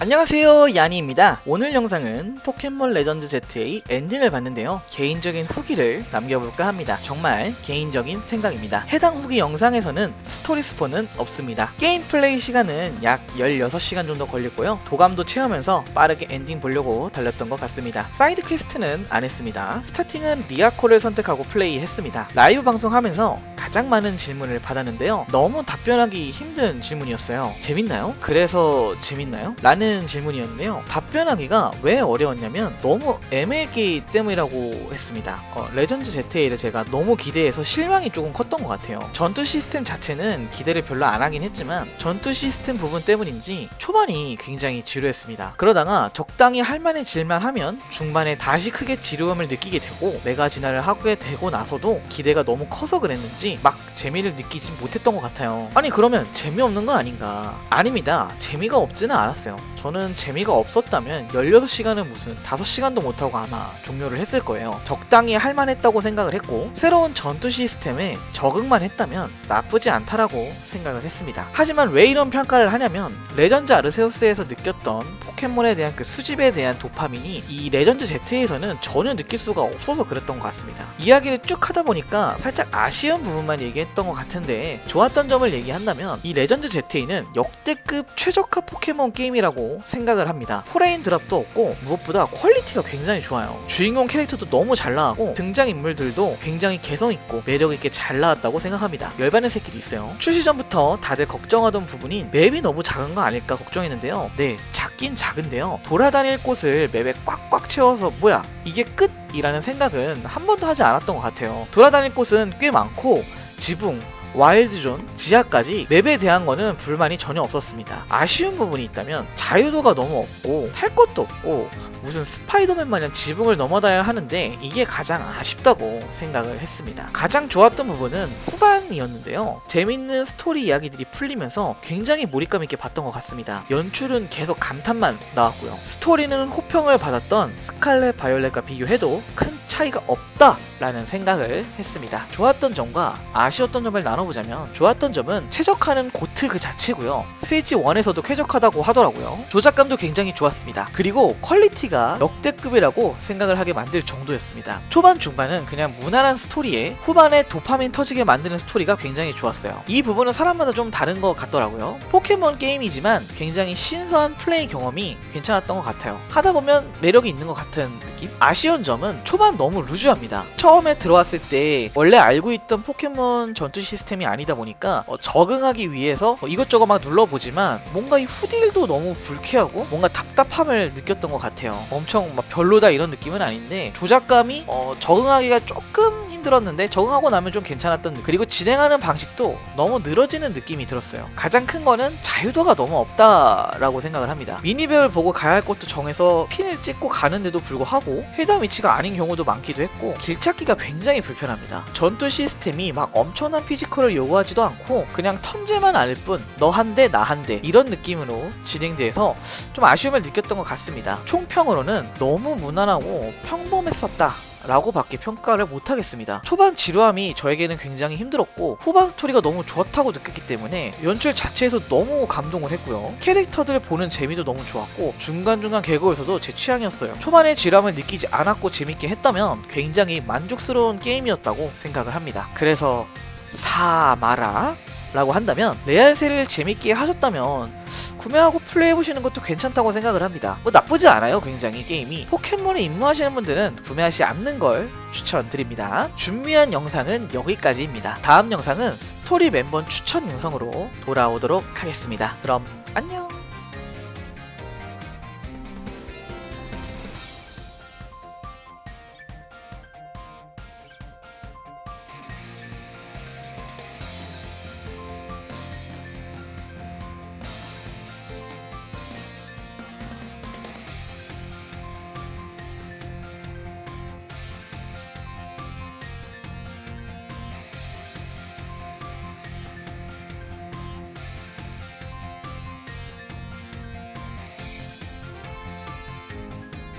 안녕하세요 야니입니다. 오늘 영상은 포켓몬 레전드 ZA 엔딩을 봤는데요. 개인적인 후기를 남겨볼까 합니다. 정말 개인적인 생각입니다. 해당 후기 영상에서는 스토리 스포는 없습니다. 게임 플레이 시간은 약 16시간 정도 걸렸고요. 도감도 채우면서 빠르게 엔딩 보려고 달렸던 것 같습니다. 사이드 퀘스트는 안 했습니다. 스타팅은 리아코를 선택하고 플레이했습니다. 라이브 방송하면서 가장 많은 질문을 받았는데요 너무 답변하기 힘든 질문이었어요 재밌나요? 그래서 재밌나요? 라는 질문이었는데요. 답변하기가 왜 어려웠냐면 너무 애매하기 때문이라고 했습니다. 어, 레전드 ZA를 제가 너무 기대해서 실망이 조금 컸던 것 같아요. 전투 시스템 자체는 기대를 별로 안 하긴 했지만 전투 시스템 부분 때문인지 초반이 굉장히 지루했습니다. 그러다가 적당히 할만해질만 하면 중반에 다시 크게 지루함을 느끼게 되고 메가 진화를 하게 되고 나서도 기대가 너무 커서 그랬는지 막 재미를 느끼지 못했던 것 같아요. 아니 그러면 재미없는 거 아닌가? 아닙니다. 재미가 없지는 않았어요. 저는 재미가 없었다면 16시간은 무슨 5시간도 못하고 아마 종료를 했을 거예요. 적당히 할만했다고 생각을 했고 새로운 전투 시스템에 적응만 했다면 나쁘지 않다라고 생각을 했습니다. 하지만 왜 이런 평가를 하냐면 레전드 아르세우스에서 느꼈던 포켓몬에 대한 그 수집에 대한 도파민이 이 레전드 Z에서는 전혀 느낄 수가 없어서 그랬던 것 같습니다. 이야기를 쭉 하다 보니까 살짝 아쉬운 부분 만 얘기했던 것 같은데 좋았던 점을 얘기한다면 이 레전드 ZA는 역대급 최적화 포켓몬 게임이라고 생각을 합니다. 포레인 드랍도 없고 무엇보다 퀄리티가 굉장히 좋아요. 주인공 캐릭터도 너무 잘 나왔고 등장 인물들도 굉장히 개성 있고 매력 있게 잘 나왔다고 생각합니다. 열반의 새끼도 있어요. 출시 전부터 다들 걱정하던 부분인 맵이 너무 작은 거 아닐까 걱정했는데요. 네, 작긴 작은데요. 돌아다닐 곳을 맵에 꽉꽉 채워서 뭐야 이게 끝 이라는 생각은 한 번도 하지 않았던 것 같아요. 돌아다닐 곳은 꽤 많고 지붕 와일드존, 지하까지 맵에 대한 거는 불만이 전혀 없었습니다. 아쉬운 부분이 있다면 자유도가 너무 없고 탈 것도 없고 무슨 스파이더맨 마냥 지붕을 넘어다야 하는데 이게 가장 아쉽다고 생각을 했습니다. 가장 좋았던 부분은 후반이었는데요. 재밌는 스토리 이야기들이 풀리면서 굉장히 몰입감 있게 봤던 것 같습니다. 연출은 계속 감탄만 나왔고요. 스토리는 호평을 받았던 스칼렛 바이올렛과 비교해도 큰 차이가 없다라는 생각을 했습니다. 좋았던 점과 아쉬웠던 점을 나눠보자면 좋았던 점은 최적화는 고트 그 자체고요. 스위치 1에서도 쾌적하다고 하더라고요. 조작감도 굉장히 좋았습니다. 그리고 퀄리티가 역대급이라고 생각을 하게 만들 정도였습니다. 초반 중반은 그냥 무난한 스토리에 후반에 도파민 터지게 만드는 스토리가 굉장히 좋았어요. 이 부분은 사람마다 좀 다른 것 같더라고요. 포켓몬 게임이지만 굉장히 신선한 플레이 경험이 괜찮았던 것 같아요. 하다 보면 매력이 있는 것 같은 느낌? 아쉬운 점은 초반 너무 루즈합니다. 처음에 들어왔을 때 원래 알고 있던 포켓몬 전투 시스템이 아니다 보니까 어, 적응하기 위해서 어, 이것저것 막 눌러보지만 뭔가 이 후딜도 너무 불쾌하고 뭔가 답답함을 느꼈던 것 같아요. 엄청 막 별로다 이런 느낌은 아닌데 조작감이 어, 적응하기가 조금 힘들었는데 적응하고 나면 좀 괜찮았던 느- 그리고 진행하는 방식도 너무 늘어지는 느낌이 들었어요. 가장 큰 거는 자유도가 너무 없다라고 생각을 합니다. 미니맵을 보고 가야 할 곳도 정해서 핀을 찍고 가는데도 불구하고 해당 위치가 아닌 경우도 많기도 했고 길 찾기가 굉장히 불편합니다. 전투 시스템이 막 엄청난 피지컬을 요구하지도 않고 그냥 턴제만 알 뿐 너 한 대 나 한 대 이런 느낌으로 진행돼서 좀 아쉬움을 느꼈던 것 같습니다. 총평으로는 너무 무난하고 평범했었다. 라고 밖에 평가를 못하겠습니다. 초반 지루함이 저에게는 굉장히 힘들었고 후반 스토리가 너무 좋다고 느꼈기 때문에 연출 자체에서 너무 감동을 했고요. 캐릭터들 보는 재미도 너무 좋았고 중간중간 개그에서도 제 취향이었어요. 초반에 지루함을 느끼지 않았고 재밌게 했다면 굉장히 만족스러운 게임이었다고 생각을 합니다. 그래서 사마라 라고 한다면 레알세를 재밌게 하셨다면 구매하고 플레이해보시는 것도 괜찮다고 생각을 합니다. 뭐 나쁘지 않아요, 굉장히 게임이. 포켓몬에 입문하시는 분들은 구매하지 않는 걸 추천드립니다. 준비한 영상은 여기까지입니다. 다음 영상은 스토리 멤버 추천 영상으로 돌아오도록 하겠습니다. 그럼 안녕!